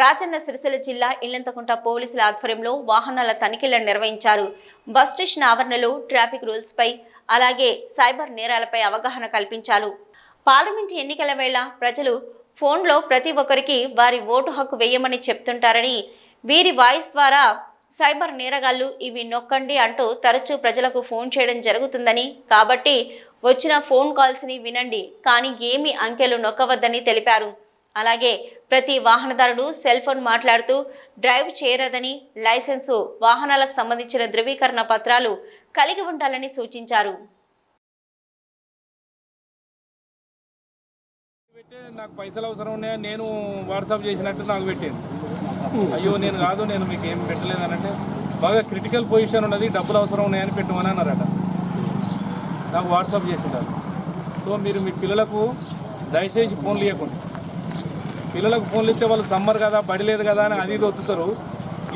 రాజన్న సిరిసిల్ల జిల్లా ఇల్లంతకుంట పోలీసుల ఆధ్వర్యంలో వాహనాల తనిఖీలను నిర్వహించారు. బస్ స్టేషన్ ఆవరణలో ట్రాఫిక్ రూల్స్పై అలాగే సైబర్ నేరాలపై అవగాహన కల్పించారు. పార్లమెంట్ ఎన్నికల వేళ ప్రజలు ఫోన్లో ప్రతి ఒక్కరికి వారి ఓటు హక్కు వేయమని చెప్తుంటారని వీరి వాయిస్ ద్వారా సైబర్ నేరగాళ్ళు ఇవి నొక్కండి అంటూ తరచూ ప్రజలకు ఫోన్ చేయడం జరుగుతుందని కాబట్టి వచ్చిన ఫోన్ కాల్స్ని వినండి. కానీ ఏమి అంకెలు నొక్కవద్దని తెలిపారు. అలాగే ప్రతి వాహనదారుడు సెల్ ఫోన్ మాట్లాడుతూ డ్రైవ్ చేయరదని లైసెన్సు వాహనాలకు సంబంధించిన ధృవీకరణ పత్రాలు కలిగి ఉండాలని సూచించారు. నాకు పైసలు అవసరం ఉన్నాయని నేను వాట్సాప్ చేసినట్టు నాకు పెట్టింది. అయ్యో నేను కాదు నేను మీకు ఏం పెట్టలేదు అనంటే అంటే బాగా క్రిటికల్ పొజిషన్ ఉన్నది డబ్బులు అవసరం ఉన్నాయని పెట్టమని అన్నారట. నాకు వాట్సాప్ చేసినారు సో మీరు మీ పిల్లలకు దయచేసి ఫోన్లు ఇవ్వకుండా పిల్లలకు ఫోన్లు ఇస్తే వాళ్ళు సమ్మర్ కదా బడి లేదు కదా అని అది ఇది ఒత్తుతారు.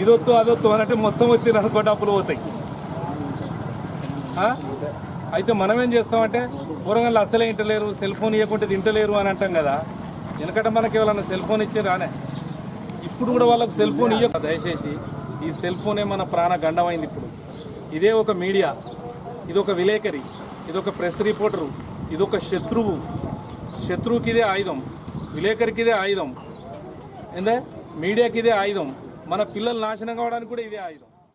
ఇది వద్దు అది వద్దు అని అంటే మొత్తం వచ్చి అనుకో డబ్బులు పోతాయి. అయితే మనం ఏం చేస్తామంటే పూర్వంగా అసలే ఇంటలేరు సెల్ ఫోన్ ఇవ్వకుంటే తింటలేరు అని అంటాం కదా. ఎందుకంటే మనకి ఎవరన్నా సెల్ ఫోన్ ఇచ్చి రానే ఇప్పుడు కూడా వాళ్ళకు సెల్ ఫోన్ ఇవ్వ దయచేసి ఈ సెల్ ఫోనే మన ప్రాణ గండమైంది ఇప్పుడు. ఇదే ఒక మీడియా. ఇది ఒక విలేకరి. ఇది ఒక ప్రెస్ రిపోర్టరు. ఇది ఒక శత్రువు. శత్రువుకి ఇదే ఆయుధం. విలేకరికి ఇదే ఆయుధం. ఏందే? మీడియాకి ఇదే ఆయుధం. మన పిల్లలు నాశనం కావడానికి కూడా ఇదే ఆయుధం.